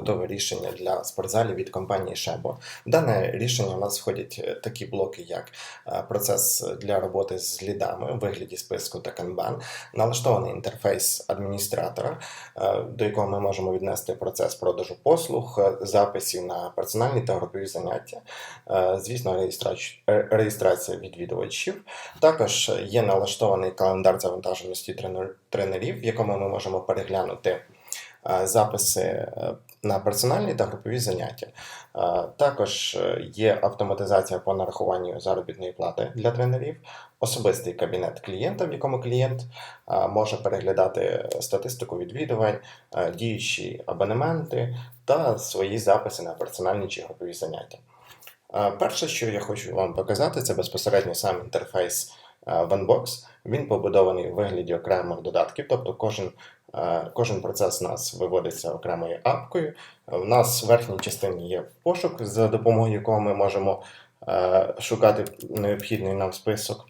готове рішення для спортзалів від компанії Shebo. В дане рішення у нас входять е, такі блоки, як е, процес для роботи з лідами у вигляді списку та Kanban, налаштований інтерфейс адміністратора, е, до якого ми можемо віднести процес продажу послуг, записів на персональні та групові заняття, звісно, реєстрація відвідувачів. Також є налаштований календар завантаженості тренерів, в якому ми можемо переглянути записи на персональні та групові заняття. Е, Також е, є автоматизація по нарахуванню заробітної плати для тренерів, особистий кабінет клієнта, в якому клієнт е, може переглядати статистику відвідувань, діючі абонементи та свої записи на персональні чи групові заняття. Перше, що я хочу вам показати, це безпосередньо сам інтерфейс OneBox. Він побудований у вигляді окремих додатків, тобто кожен, кожен процес у нас виводиться окремою апкою. У нас в верхній частині є пошук, за допомогою якого ми можемо е, шукати необхідний нам список.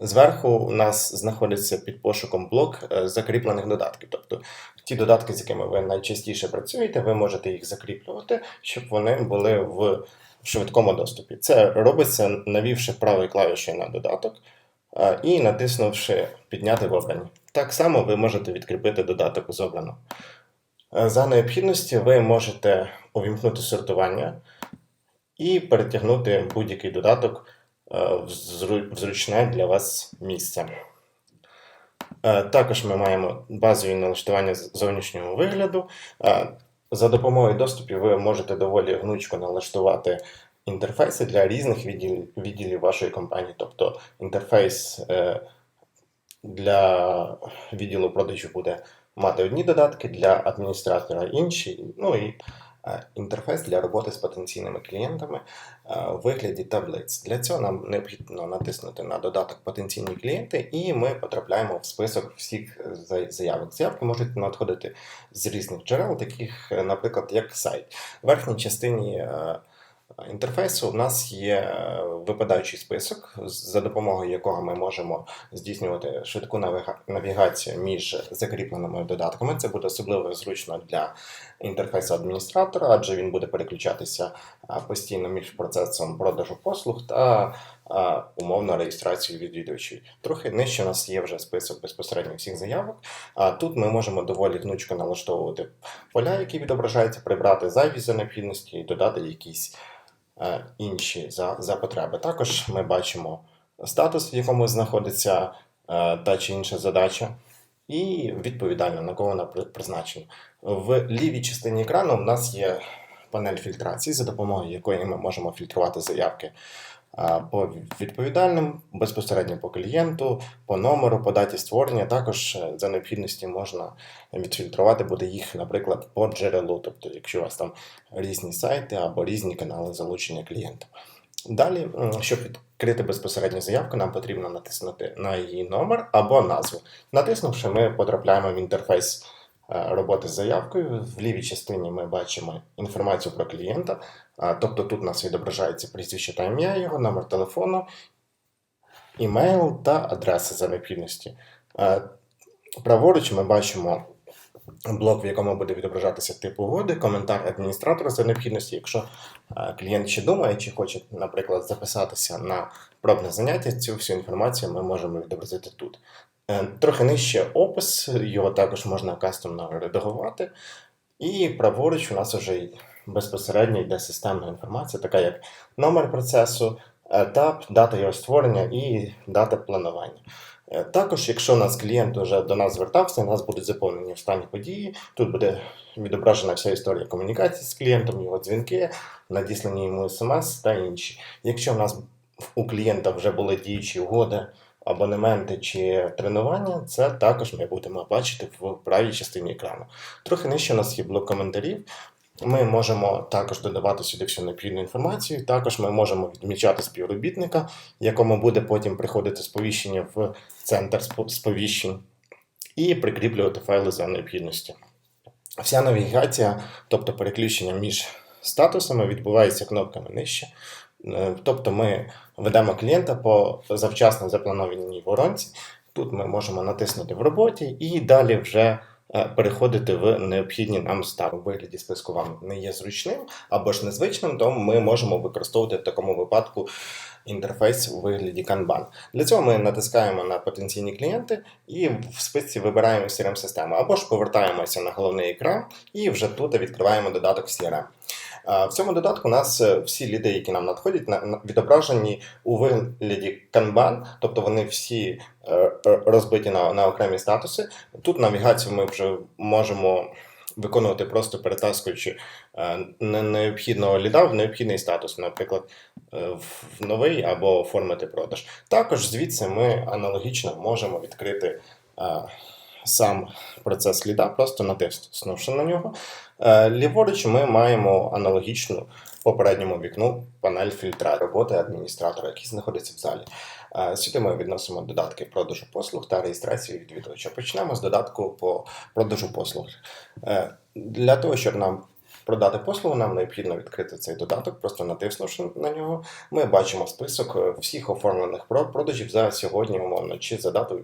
Зверху у нас знаходиться під пошуком блок е, закріплених додатків. Тобто ті додатки, з якими ви найчастіше працюєте, ви можете їх закріплювати, щоб вони були в швидкому доступі. Це робиться, навівши правою клавішою на додаток е, і натиснувши підняти в обрані. Так само ви можете відкріпити додаток з обрано. Е, За необхідності ви можете увімкнути сортування і перетягнути будь-який додаток е, в зручне для вас місце. Е, Також ми маємо базові налаштування зовнішнього вигляду. За допомогою доступів ви можете доволі гнучко налаштувати інтерфейси для різних відділів, вашої компанії. Тобто інтерфейс для відділу продажу буде мати одні додатки, для адміністратора інші. Ну і е, інтерфейс для роботи з потенційними клієнтами е, у вигляді таблиць. Для цього нам необхідно натиснути на додаток потенційні клієнти, і ми потрапляємо в список всіх е, заявок. Заявки можуть надходити з різних джерел, таких, е, наприклад, як сайт. В верхній частині е, інтерфейсу у нас є е, випадаючий список, за допомогою якого ми можемо здійснювати швидку навігацію між закріпленими додатками. Це буде особливо зручно для інтерфейсу адміністратора, адже він буде переключатися постійно між процесом продажу послуг та а, умовно реєстрацією відвідувачів. Трохи нижче у нас є вже список безпосередньо всіх заявок. А тут ми можемо доволі гнучко налаштовувати поля, які відображаються, прибрати зайві за необхідності і додати якісь е, інші за, за потреби. Також ми бачимо статус, в якому знаходиться е, та чи інша задача, і відповідально на кого вона при- призначена. В лівій частині екрану у нас є панель фільтрації, за допомогою якої ми можемо фільтрувати заявки по відповідальним, безпосередньо по клієнту, по номеру, по даті створення. Також е, за необхідності можна відфільтрувати буде їх, наприклад, по джерелу, тобто, якщо у вас там різні сайти або різні канали залучення клієнта. Далі, щоб відкрити безпосередню заявку, нам потрібно натиснути на її номер або назву. Натиснувши, ми потрапляємо в інтерфейс роботи з заявкою. В лівій частині ми бачимо інформацію про клієнта, тобто тут у нас відображається прізвище та ім'я його, номер телефону, імейл та адреса за необхідності. Е, Праворуч ми бачимо блок, в якому буде відображатися тип угоди, коментар адміністратора за необхідності. Якщо е, клієнт ще думає, чи хоче, наприклад, записатися на пробне заняття, цю всю інформацію ми можемо відобразити тут. Е, Трохи нижче опис, його також можна кастомно редагувати. І праворуч у нас вже безпосередньо йде системна інформація, така як номер процесу, етап, дата його створення і дата планування. Е, Також, якщо у нас клієнт вже до нас звертався, у нас будуть заповнені останні події. Тут буде відображена вся історія комунікації з клієнтом, його дзвінки, надіслані йому смс та інші. Якщо в нас у клієнта вже були діючі угоди, абонементи чи тренування, це також ми будемо бачити в правій частині екрану. Трохи нижче у нас є блок коментарів. Ми можемо також додавати сюди всю необхідну інформацію. Також ми можемо відмічати співробітника, якому буде потім приходити сповіщення в центр сповіщень, і прикріплювати файли за необхідності. Вся навігація, тобто переключення між статусами, відбувається кнопками нижче. Е, Тобто ми ведемо клієнта по завчасно запланованій воронці. Тут ми можемо натиснути в роботі і далі вже е, переходити в необхідні нам стави. У вигляді списку вам не є зручним або ж незвичним, то ми можемо використовувати в такому випадку інтерфейс у вигляді Kanban. Для цього ми натискаємо на потенційні клієнти і в списці вибираємо crm систему або ж повертаємося на головний екран і вже тут відкриваємо додаток CRM. В цьому додатку у нас е, всі ліди, які нам надходять, на- на- відображені у вигляді Kanban, тобто вони всі е, е, розбиті на, на окремі статуси. Тут навігацію ми вже можемо виконувати просто перетаскуючи необхідного ліда в необхідний статус, наприклад, в новий або оформити продаж. Також звідси ми аналогічно можемо відкрити сам процес ліда, просто натиснувши на нього. Е, Ліворуч ми маємо аналогічну попередньому вікну панель фільтра роботи адміністратора, який знаходиться в залі. Е, Сюди ми відносимо додатки продажу послуг та реєстрацію відвідувача. Почнемо з додатку по продажу послуг. Е, Для того, щоб нам продати послугу, нам необхідно відкрити цей додаток, просто натиснувши на нього. Ми бачимо список всіх оформлених продажів за сьогодні, умовно, чи за дату,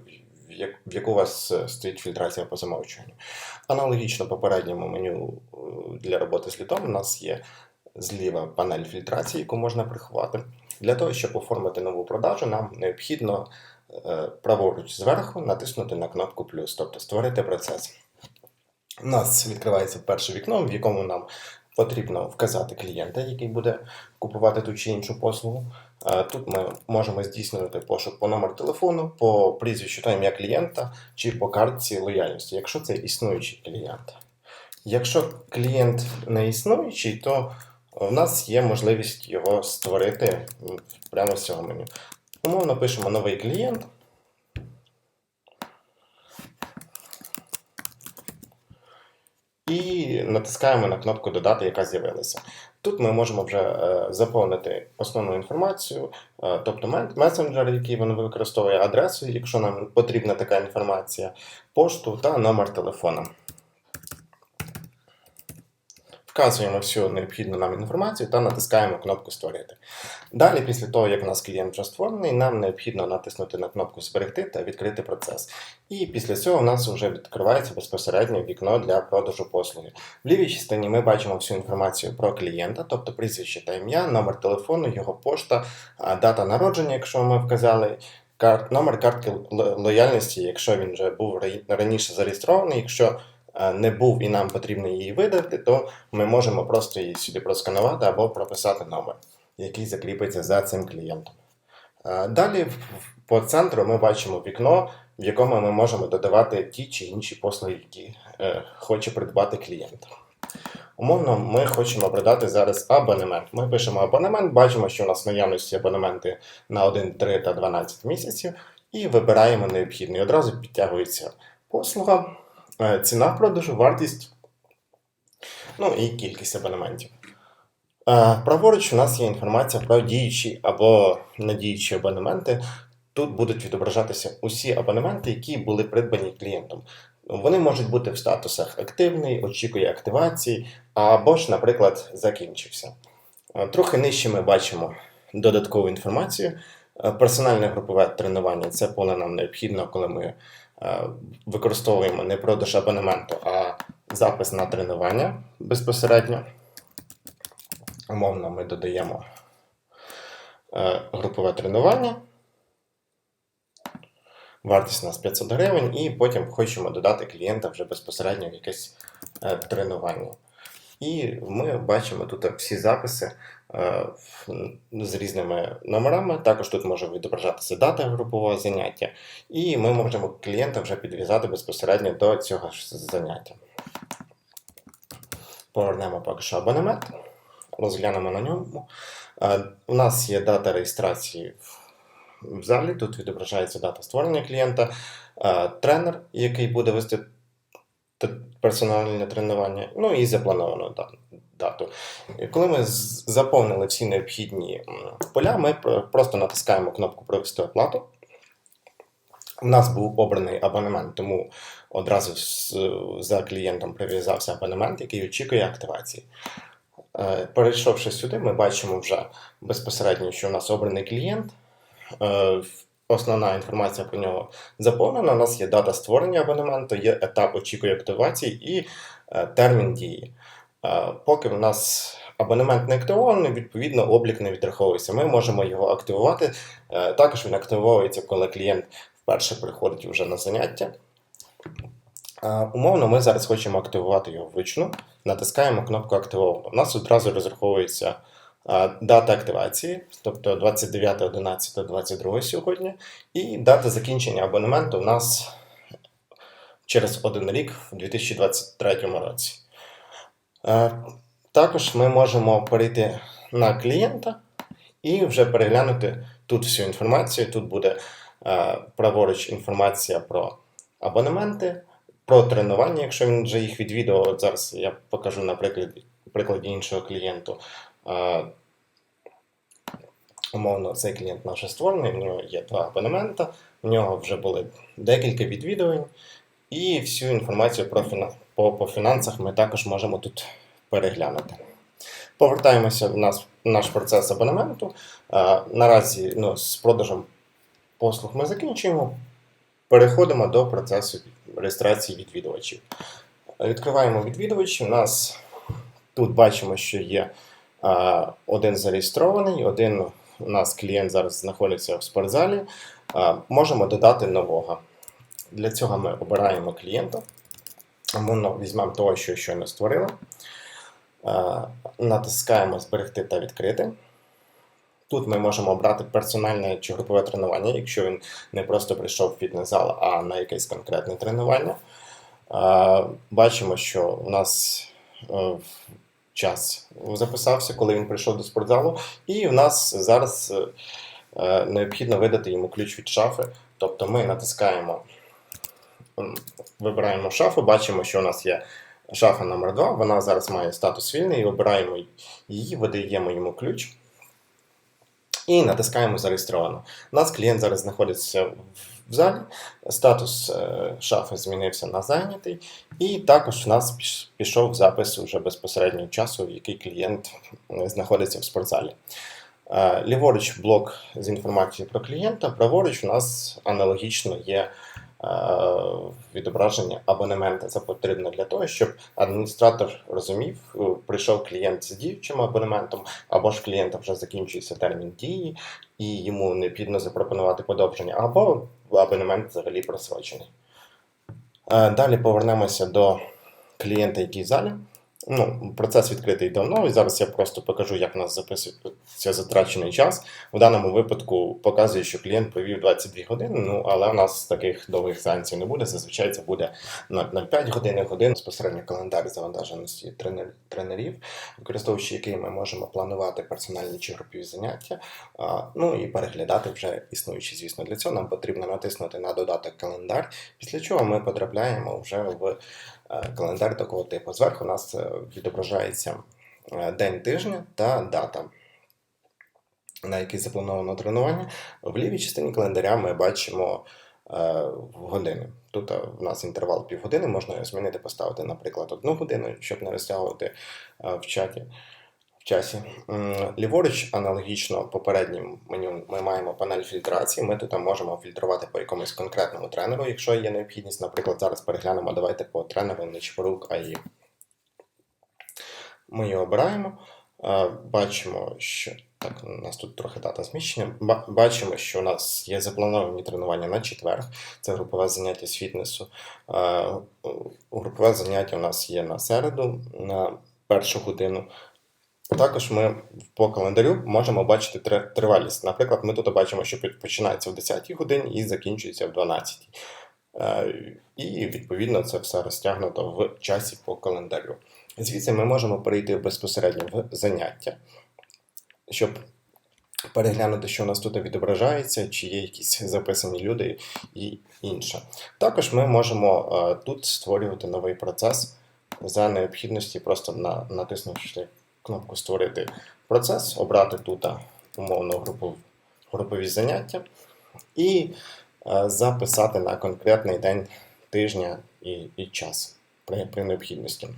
в як- в яку у вас е, стоїть фільтрація по замовчуванню. Аналогічно попередньому меню е, для роботи з літом у нас є зліва панель фільтрації, яку можна приховати. Для того, щоб оформити нову продажу, нам необхідно е, праворуч зверху натиснути на кнопку плюс, тобто створити процес. У нас відкривається перше вікно, в якому нам потрібно вказати клієнта, який буде купувати ту чи іншу послугу. Тут ми можемо здійснювати пошук по номеру телефону, по прізвищу та ім'я клієнта чи по картці лояльності, якщо це існуючий клієнт. Якщо клієнт не існуючий, то в нас є можливість його створити прямо з цього меню. Умовно пишемо новий клієнт. І натискаємо на кнопку Додати, яка з'явилася. Тут ми можемо вже е, заповнити основну інформацію, е, тобто месенджер, який він використовує, адресу, якщо нам потрібна така інформація, пошту та номер телефона. Вказуємо всю необхідну нам інформацію та натискаємо кнопку Створити. Далі, після того, як у нас клієнт вже створений, нам необхідно натиснути на кнопку Зберегти та відкрити процес. І після цього у нас вже відкривається безпосередньо вікно для продажу послуги. В лівій частині ми бачимо всю інформацію про клієнта, тобто прізвище та ім'я, номер телефону, його пошта, дата народження, якщо ми вказали. Номер картки лояльності, якщо він вже був раніше зареєстрований, якщо не був і нам потрібно її видати, то ми можемо просто її сюди просканувати або прописати номер, який закріпиться за цим клієнтом. Е, Далі по центру ми бачимо вікно, в якому ми можемо додавати ті чи інші послуги, які е, хоче придбати клієнт. Умовно, ми хочемо продати зараз абонемент. Ми пишемо абонемент, бачимо, що у нас наявності абонементи на 1, 3 та 12 місяців, і вибираємо необхідний. Одразу підтягується послуга, е, ціна продажу, вартість, ну і кількість абонементів. Е, Праворуч у нас є інформація про діючі або недіючі абонементи. Тут будуть відображатися усі абонементи, які були придбані клієнтом. Вони можуть бути в статусах активний, очікує активації, або ж, наприклад, закінчився. Е, Трохи нижче ми бачимо додаткову інформацію. Е, Персональне групове тренування це поле нам необхідно, коли ми е, використовуємо не продаж абонементу, а запис на тренування безпосередньо. Умовно, ми додаємо е, групове тренування. Вартість у нас 500 гривень, і потім хочемо додати клієнта вже безпосередньо в якесь е, тренування. І ми бачимо тут всі записи е, з різними номерами. Також тут може відображатися дата групового заняття, і ми можемо клієнта вже підв'язати безпосередньо до цього ж заняття. Повернемо поки що абонемент, розглянемо на ньому. Е, У нас є дата реєстрації в- залі. Тут відображається дата створення клієнта, е, тренер, який буде вести персональне тренування, ну і заплановану да- дату. Коли ми заповнили всі необхідні поля, ми просто натискаємо кнопку Провести оплату. У нас був обраний абонемент, тому одразу за клієнтом прив'язався абонемент, який очікує активації. Е, Перейшовши сюди, ми бачимо вже безпосередньо, що у нас обраний клієнт. Е, основна інформація про нього заповнена. У нас є дата створення абонементу, є етап очікує активації і е, термін дії. Поки в нас абонемент не активований, відповідно, облік не відраховується. Ми можемо його активувати. Е, Також він активовується, коли клієнт вперше приходить вже на заняття. Е, Умовно, ми зараз хочемо активувати його вручну. Натискаємо кнопку активовано. У нас одразу розраховується е, дата активації, тобто 29.11.22 сьогодні, і дата закінчення абонементу у нас через один рік в 2023 році. Е, Також ми можемо перейти на клієнта і вже переглянути тут всю інформацію. Тут буде е, праворуч інформація про абонементи, про тренування, якщо він вже їх відвідував. От зараз я покажу на прикладі, прикладі іншого клієнту. Е, Умовно, цей клієнт наш створений, в нього є два абонемента, в нього вже були декілька відвідувань, і всю інформацію про фіна... по, по фінансах ми також можемо тут переглянути. Повертаємося в нас, наш процес абонементу. Е, наразі ну, з продажем послуг ми закінчуємо. Переходимо до процесу реєстрації відвідувачів. Відкриваємо відвідувачі. У нас тут бачимо, що є е, один зареєстрований, один у нас клієнт зараз знаходиться в спортзалі. Е, можемо додати нового. Для цього ми обираємо клієнта. Ми візьмемо того, що щойно створили. Е, Натискаємо Зберегти та відкрити. Тут ми можемо обрати персональне чи групове тренування, якщо він не просто прийшов в фітнес-зал, а на якесь конкретне тренування. Е, Бачимо, що у нас е, час записався, коли він прийшов до спортзалу, і в нас зараз необхідно видати йому ключ від шафи. Тобто ми натискаємо, вибираємо шафу, бачимо, що у нас є шафа номер 2 вона зараз має статус вільний, і обираємо її, видаємо йому ключ. І натискаємо зареєстровано. У нас клієнт зараз знаходиться в залі, статус е, шафи змінився на зайнятий, і також в нас пішов запис уже безпосередньо часу, в який клієнт е, знаходиться в спортзалі. Е, Ліворуч блок з інформацією про клієнта, праворуч у нас аналогічно є відображення абонемента. Це потрібно для того, щоб адміністратор розумів, е, прийшов клієнт з діючим абонементом, або ж клієнта вже закінчується термін дії, і йому необхідно запропонувати подовження, або абонемент взагалі просрочений. Е, Далі повернемося до клієнта, який в залі. Ну, процес відкритий давно, і зараз я просто покажу, як у нас записується затрачений час. В даному випадку показує, що клієнт провів 22 години, ну але у нас таких довгих сеансів не буде. Зазвичай це буде 0,5 години, годин безпосередньо календар завантаженості тренер- тренерів, використовуючи який ми можемо планувати персональні чи групові заняття. Ну і переглядати вже існуючі. Звісно, для цього нам потрібно натиснути на додаток календар, після чого ми потрапляємо вже в календар такого типу. Зверху у нас е, відображається е, день тижня та дата. На який заплановано тренування. В лівій частині календаря ми бачимо е, години. Тут е, в нас інтервал півгодини, можна його змінити, поставити, наприклад, одну годину, щоб не розтягувати е, в чаті. Часі. Ліворуч, аналогічно попереднім меню, ми маємо панель фільтрації. Ми тут можемо фільтрувати по якомусь конкретному тренеру, якщо є необхідність. Наприклад, зараз переглянемо, давайте по тренеру Нечпорук АІ. Ми його обираємо. Е, Бачимо, що так, у нас тут трохи дата зміщення. Бачимо, що у нас є заплановані тренування на четвер. Це групове заняття з фітнесу. Е, Групове заняття у нас є на середу, на першу годину. Також ми по календарю можемо бачити тривалість. Наприклад, ми тут бачимо, що починається в 10 годині і закінчується в 12. Е, І відповідно це все розтягнуто в часі по календарю. Звідси ми можемо перейти безпосередньо в заняття, щоб переглянути, що у нас тут відображається, чи є якісь записані люди і інше. Також ми можемо е, тут створювати новий процес за необхідності, просто на, натиснувши кнопку Створити процес, обрати тут е, умовно групу, групові заняття і е, записати на конкретний день тижня і, і час при, при необхідності.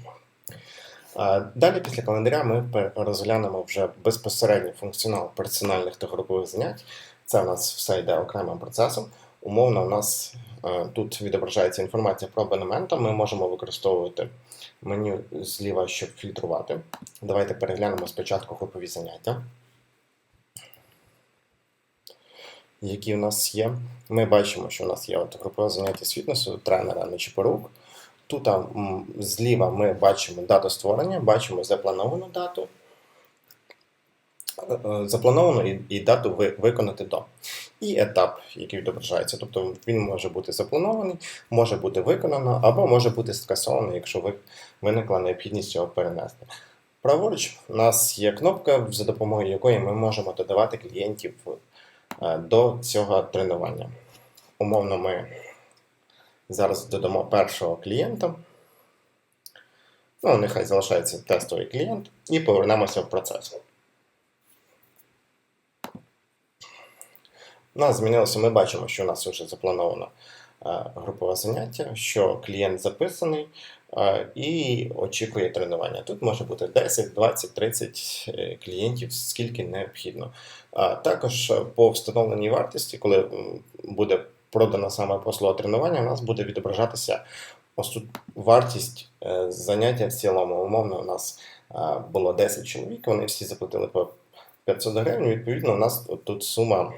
Далі після календаря ми розглянемо вже безпосередньо функціонал персональних та групових занять. Це у нас все йде окремим процесом. Умовно, у нас е, тут відображається інформація про абонемента. Ми можемо використовувати меню зліва, щоб фільтрувати. Давайте переглянемо спочатку групові заняття. Які у нас є. Ми бачимо, що у нас є от групове заняття з фітнесу, тренера Нечіпорук. Тут там, зліва ми бачимо дату створення, бачимо заплановану дату, е, заплановану і, і дату ви, виконати до. І етап, який відображається. Тобто він може бути запланований, може бути виконано, або може бути скасований, якщо ви, виникла необхідність його перенести. Праворуч у нас є кнопка, за допомогою якої ми можемо додавати клієнтів е, до цього тренування. Умовно, ми зараз додамо першого клієнта. Ну, нехай залишається тестовий клієнт, і повернемося в процес. У нас змінилося, ми бачимо, що у нас вже заплановано е, групове заняття, що клієнт записаний е, і очікує тренування. Тут може бути 10, 20, 30 е, клієнтів, скільки необхідно. Також по встановленій вартості, коли буде продана саме послуга тренування, у нас буде відображатися ось тут вартість е, заняття в цілому. Умовно, у нас було 10 чоловік, вони всі заплатили по 500 гривень. Відповідно, у нас тут сума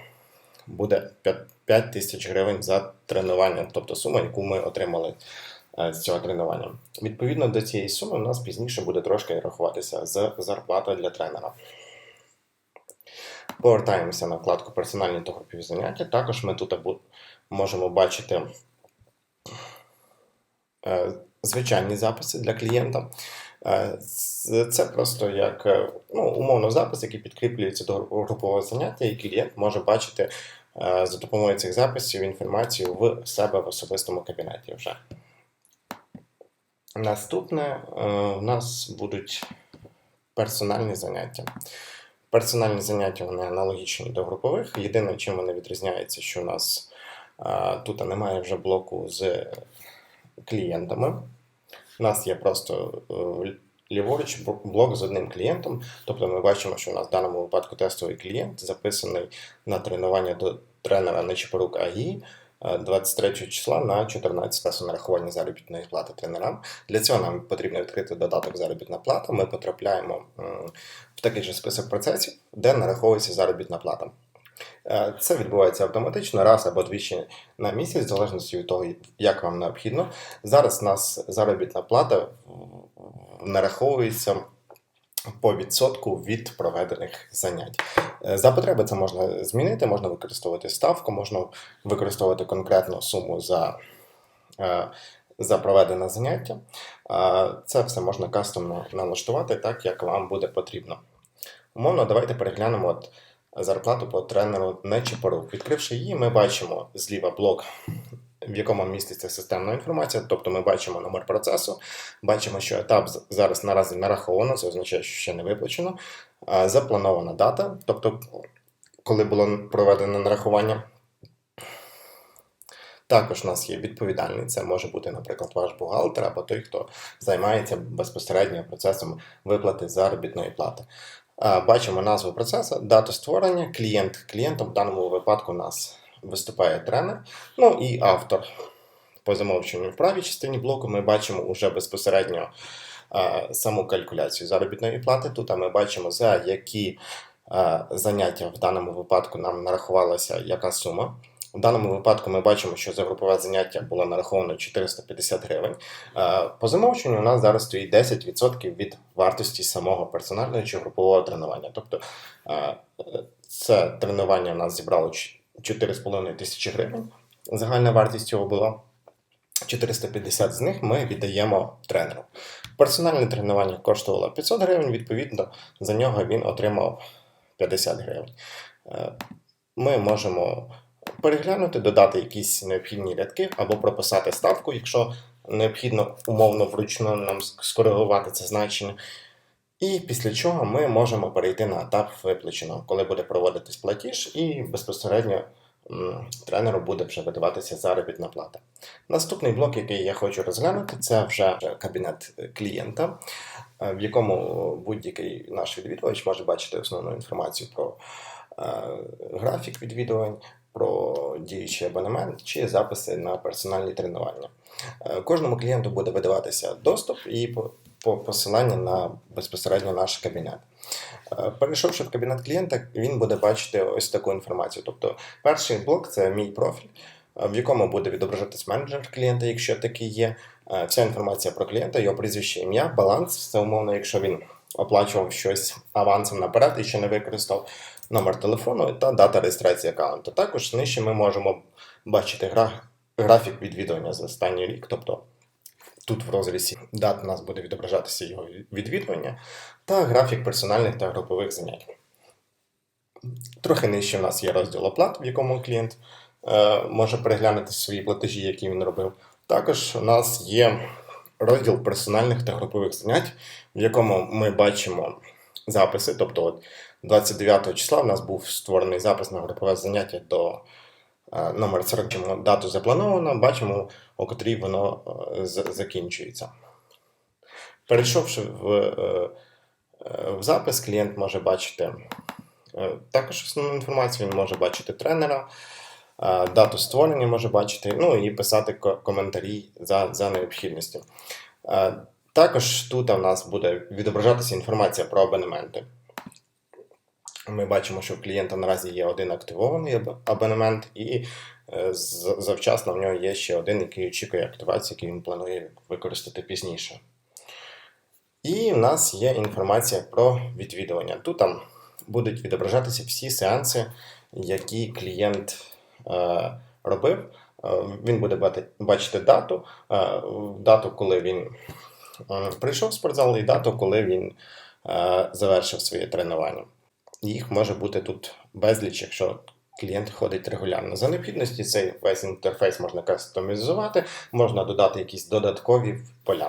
буде 5 тисяч гривень за тренування, тобто сума, яку ми отримали е, з цього тренування. Відповідно до цієї суми, у нас пізніше буде трошки рахуватися з зарплата для тренера. Повертаємося на вкладку персональні та групові заняття. Також ми тут можемо бачити е, звичайні записи для клієнта. Е, Це просто як ну, умовно запис, який підкріплюється до групового заняття, і клієнт може бачити за допомогою цих записів інформацію в себе в особистому кабінеті вже. Наступне е, у нас будуть персональні заняття. Персональні заняття вони аналогічні до групових. Єдине, чим вони відрізняються, що у нас тут немає вже блоку з клієнтами. У нас є просто е, ліворуч блок з одним клієнтом. Тобто ми бачимо, що у нас в даному випадку тестовий клієнт записаний на тренування до тренера Нечипорук АГІ. е, 23 числа на 14 часу нарахування заробітної плати тренерам. Для цього нам потрібно відкрити додаток заробітна плата. Ми потрапляємо в такий же список процесів, де нараховується заробітна плата. Е, Це відбувається автоматично раз або двічі на місяць, в залежності від того, як вам необхідно. Зараз у нас заробітна плата нараховується по відсотку від проведених занять. Е, За потреби це можна змінити, можна використовувати ставку, можна використовувати конкретну суму за, е, за проведене заняття. Це все можна кастомно налаштувати так, як вам буде потрібно. Умовно, давайте переглянемо от зарплату по тренеру Нечіпорук. Відкривши її, ми бачимо зліва блок, в якому міститься системна інформація, тобто ми бачимо номер процесу, бачимо, що етап зараз наразі нараховано, це означає, що ще не виплачено. Запланована дата, тобто коли було проведено нарахування. Також у нас є відповідальний, це може бути, наприклад, ваш бухгалтер або той, хто займається безпосередньо процесом виплати заробітної плати. Бачимо назву процесу, дату створення, клієнт. Клієнтом в даному випадку у нас виступає тренер, ну і автор. По замовченню в правій частині блоку ми бачимо уже безпосередньо саму калькуляцію заробітної плати. Тут а ми бачимо, за які заняття в даному випадку нам нарахувалася яка сума. В даному випадку ми бачимо, що за групове заняття було нараховано 450 гривень. Е, По замовченню у нас зараз стоїть 10% від вартості самого персонального чи групового тренування. Тобто е, це тренування у нас зібрало 4,5 тисячі гривень. Загальна вартість цього була 450 з них ми віддаємо тренеру. Персональне тренування коштувало 500 гривень, відповідно, за нього він отримав 50 гривень. Е, Ми можемо переглянути, додати якісь необхідні рядки або прописати ставку, якщо необхідно умовно вручну нам скоригувати це значення. І після чого ми можемо перейти на етап виплаченого, коли буде проводитись платіж, і безпосередньо тренеру буде вже видаватися заробітна плата. Наступний блок, який я хочу розглянути, це вже кабінет клієнта, е, в якому будь-який наш відвідувач може бачити основну інформацію про графік відвідувань, про діючий абонемент чи записи на персональні тренування. Е, Кожному клієнту буде видаватися доступ і по- по посилання на безпосередньо наш кабінет. Е, Перейшовши в кабінет клієнта, він буде бачити ось таку інформацію. Тобто, перший блок це мій профіль, е, в якому буде відображатись менеджер клієнта, якщо такий є. Вся інформація про клієнта, його прізвище, ім'я, баланс, це умовно, якщо він оплачував щось авансом наперед і ще не використав номер телефону та дата реєстрації аккаунту. Також нижче ми можемо бачити гра- графік відвідування за останній рік, тобто тут в розрізі дат у нас буде відображатися його відвідування та графік персональних та групових занять. Трохи нижче у нас є розділ оплат, в якому клієнт е, може переглянути свої платежі, які він робив. Також у нас є розділ персональних та групових занять, в якому ми бачимо записи. Тобто, от 29 числа у нас був створений запис на групове заняття до е, номер 40, бачимо дату заплановано, бачимо, у котрій воно е, закінчується. Перейшовши в, е, в запис, клієнт може бачити також основну інформацію, він може бачити тренера, дату створення може бачити, ну і писати коментарі за, за необхідністю. Також тут у нас буде відображатися інформація про абонементи. Ми бачимо, що в клієнта наразі є один активований абонемент, і е, завчасно в нього є ще один, який очікує активації, який він планує використати пізніше. І в нас є інформація про відвідування. Тут там будуть відображатися всі сеанси, які клієнт е, робив. Е, він буде бачити дату, е, дату, коли він прийшов в спортзал, і дату, коли він е, завершив своє тренування. Їх може бути тут безліч, якщо клієнт ходить регулярно. За необхідності цей весь інтерфейс можна кастомізувати, можна додати якісь додаткові поля.